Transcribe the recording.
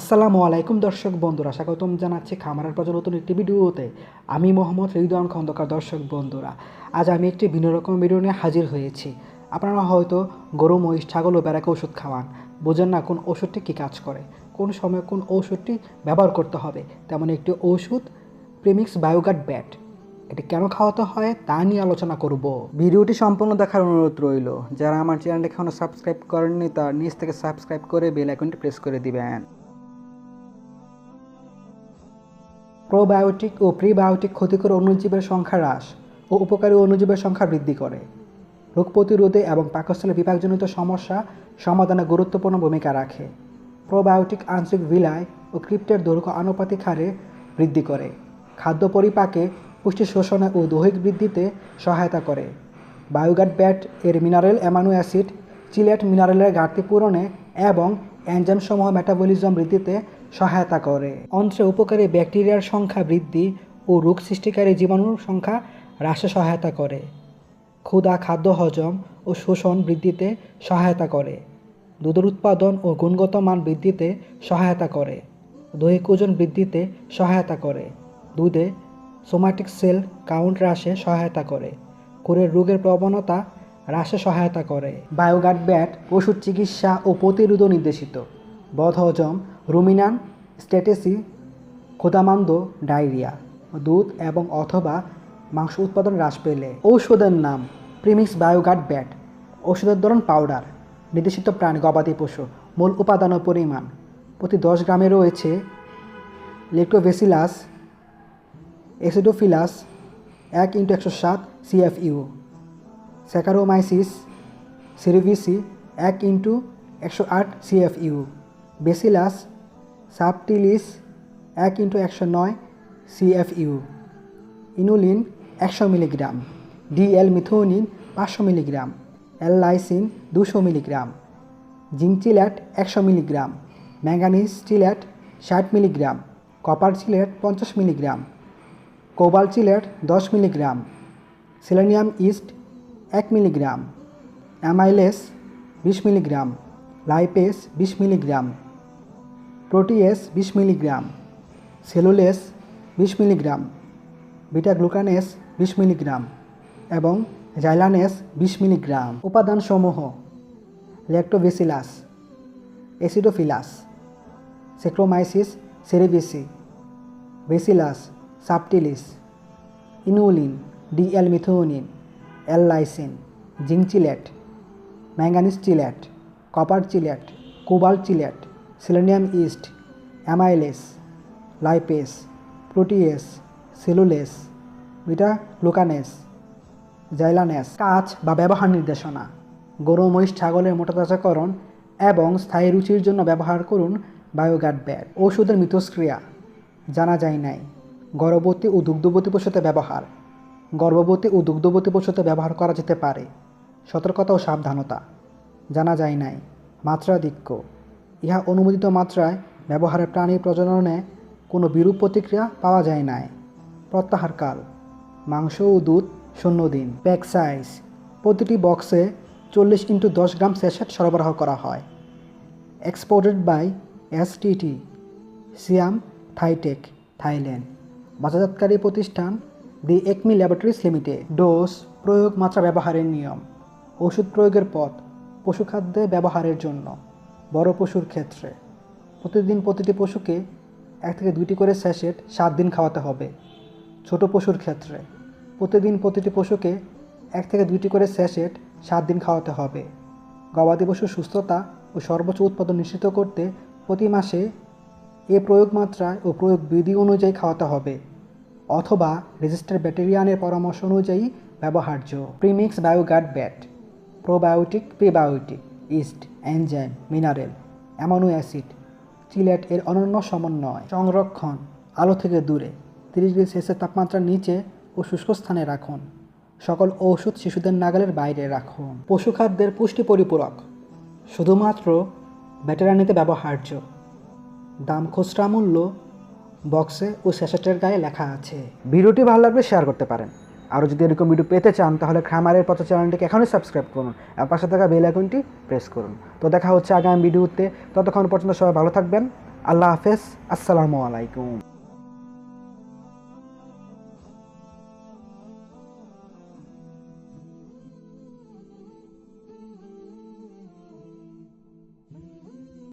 আসসালামু আলাইকুম দর্শক বন্ধুরা, স্বাগতম জানাচ্ছি খামারের পর নতুন একটি ভিডিওতে। আমি মোহাম্মদ রিদওয়ান খন্দকার দর্শক বন্ধুরা, আজ আমি একটি ভিন্ন রকম ভিডিও নিয়ে হাজির হয়েছি। আপনারা হয়তো গরু, মহিষ, ছাগল ও বেড়াকে ওষুধ খাওয়ান, বোঝেন না কোন ওষুধটি কী কাজ করে, কোন সময় কোন ঔষধটি ব্যবহার করতে হবে। তেমন একটি ওষুধ প্রেমিক্স বায়োগার্ড ব্যাট এটি কেন খাওয়াতে হয় তা নিয়ে আলোচনা করব। ভিডিওটি সম্পূর্ণ দেখার অনুরোধ রইল, যারা আমার চ্যানেলটি এখনও সাবস্ক্রাইব করেননি, তার নিচ থেকে সাবস্ক্রাইব করে বেল আইকনটি প্রেস করে দিবেন। প্রোবায়োটিক ও প্রিবায়োটিক ক্ষতিকর অণুজীবের সংখ্যা হ্রাস ও উপকারী অণুজীবের সংখ্যা বৃদ্ধি করে। রোগ প্রতিরোধে এবং পাকস্থলে বিপাকজনিত সমস্যা সমাধানে গুরুত্বপূর্ণ ভূমিকা রাখে। প্রোবায়োটিক আংশিক ভিলায় ও ক্রিপ্টের দৈর্ঘ্য আনুপাতিক হারে বৃদ্ধি করে। খাদ্য পরিপাকে পুষ্টি শোষণে ও দৈহিক বৃদ্ধিতে সহায়তা করে। বায়োগার্ড ব্যাট এর মিনারেল অ্যামানো অ্যাসিড, চিলেট মিনারেলের ঘাটতি পূরণে এবং এনজামসমূহ মেটাবলিজম বৃদ্ধিতে সহায়তা করে। অন্ত্রে উপকারী ব্যাকটেরিয়ার সংখ্যা বৃদ্ধি ও রোগ সৃষ্টিকারী জীবাণুর সংখ্যা হ্রাসে সহায়তা করে। ক্ষুধা, খাদ্য হজম ও শোষণ বৃদ্ধিতে সহায়তা করে। দুধের উৎপাদন ও গুণগত মান বৃদ্ধিতে সহায়তা করে। দৈহিক ওজন বৃদ্ধিতে সহায়তা করে। দুধে সোমাটিক সেল কাউন্ট হ্রাসে সহায়তা করে। কোরের রোগের প্রবণতা হ্রাসে সহায়তা করে। বায়োগার্ড ব্যাট, ওষুধ চিকিৎসা ও প্রতিরোধ নির্দেশিত। বদহজম রুমিনান, স্টেটেসি ক্ষুদামান্দ ডায়রিয়া, দুধ এবং অথবা মাংস উৎপাদন হ্রাস পেলে। ঔষধের নাম, প্রিমিক্স বায়োগার্ড ব্যাট ওষুধের ধরন পাউডার, নির্দেশিত প্রাণী গবাদি পশু, মূল উপাদান পরিমাণ। প্রতি দশ গ্রামে রয়েছে লেক্টোভেসিলাস এসিডোফিলাস এক ইন্টু একশো সাত সিএফইউ স্যাকারোমাইসিস সিরিভিসি এক ইন্টু একশো আট সিএফইউ। বেসিলাস সাবটিলিস এক ইন্টু একশো নয় সিএফইউ। ইনুলিন একশো মিলিগ্রাম। ডিএল মিথোনিন পাঁচশো মিলিগ্রাম। এল লাইসিন দুশো মিলিগ্রাম। জিঙ্ক চিলেট একশো মিলিগ্রাম। ম্যাঙ্গানিজ চিলেট ষাট মিলিগ্রাম। কপার চিলেট পঞ্চাশ মিলিগ্রাম। কোবাল চিলেট দশ মিলিগ্রাম। সেলেনিয়াম ইস্ট এক মিলিগ্রাম, অ্যামাইলেস বিশ মিলিগ্রাম, লাইপেস বিশ মিলিগ্রাম প্রোটিয়েস বিশ মিলিগ্রাম, সেলুলেস বিশ মিলিগ্রাম বিটা গ্লুকানেস বিশ মিলিগ্রাম এবং জাইলানেস বিশ মিলিগ্রাম। উপাদানসমূহ lactobacillus acidophilus saccharomyces cerevisiae bacillus subtilis, inulin, DL methionine. L lysine zinc chelate manganese chelate, copper chelate, cobalt chelate, selenium yeast, amylase, lipase, protease, cellulase beta glucanase xylanase কাজ বা ব্যবহার নির্দেশনা গরু মহিষ ছাগলের মোটাতাজাকরণ এবং স্থায়ী রুচির জন্য ব্যবহার করুন বায়োগার্ড ব্যাগ। ওষুধের মিথস্ক্রিয়া, জানা যায় নাই। গর্ভবতী ও দুগ্ধবতী পশুতে ব্যবহার গর্ভবতী ও দুগ্ধবতী পশুতে ব্যবহার করা যেতে পারে। সতর্কতা ও সাবধানতা। জানা যায় নাই। মাত্রাধিক্য। ইহা অনুমোদিত মাত্রায় ব্যবহারে প্রাণীর প্রজননে কোনো বিরূপ প্রতিক্রিয়া পাওয়া যায় নাই। প্রত্যাহারকাল। মাংস ও দুধ শূন্য দিন। Pack size. প্রতিটি বক্সে চল্লিশ ইন্টু দশ গ্রাম স্যাশেট সরবরাহ করা হয়। Exported by STT Siam Thaitech, Thailand. বাজারজাতকারী প্রতিষ্ঠান the Acme laboratories limited dose প্রয়োগ মাত্রা ব্যবহারের নিয়ম। ওষুধ প্রয়োগের পথ পশুখাদ্যে ব্যবহারের জন্য, বড় পশুর ক্ষেত্রে। প্রতিদিন প্রতিটি পশুকে এক থেকে দুইটি করে স্যাশেট সাত দিন খাওয়াতে হবে, ছোট পশুর ক্ষেত্রে। প্রতিদিন প্রতিটি পশুকে এক থেকে দুইটি করে স্যাশেট সাত দিন খাওয়াতে হবে। গবাদি পশুর সুস্থতা ও সর্বোচ্চ উৎপাদন নিশ্চিত করতে প্রতি মাসে এ প্রয়োগ মাত্রায় ও প্রয়োগ বিধি অনুযায়ী খাওয়াতে হবে। অথবা রেজিস্টার ব্যাটেরিয়ানের পরামর্শ অনুযায়ী ব্যবহার্য। Premix Bioguard bat, probiotic, prebiotic, yeast, enzyme, mineral, amino acid, chelate এর অনন্য সমন্বয়। সংরক্ষণ, আলো থেকে দূরে, তিরিশ ডিগ্রি সেলসিয়াস তাপমাত্রার নিচে ও শুষ্ক স্থানে রাখুন। সকল ঔষধ শিশুদের নাগালের বাইরে রাখুন। পশুখাদ্যের পুষ্টি পরিপূরক, শুধুমাত্র ব্যাটারানিতে ব্যবহার্য। দাম খুচরা মূল্য বক্সে ও স্যাশেটের গায়ে লেখা আছে। ভিডিওটি ভালো লাগলে শেয়ার করতে পারেন। আরও যদি এরকম ভিডিও পেতে চান, তাহলে খামারের পথ চ্যানেলটিকে এখনই সাবস্ক্রাইব করুন আর পাশে থাকা বেল আইকনটি প্রেস করুন। তো দেখা হচ্ছে আগামী ভিডিওতে ততক্ষণ পর্যন্ত সবাই ভালো থাকবেন। আল্লাহ হাফেজ। আসসালামু আলাইকুম।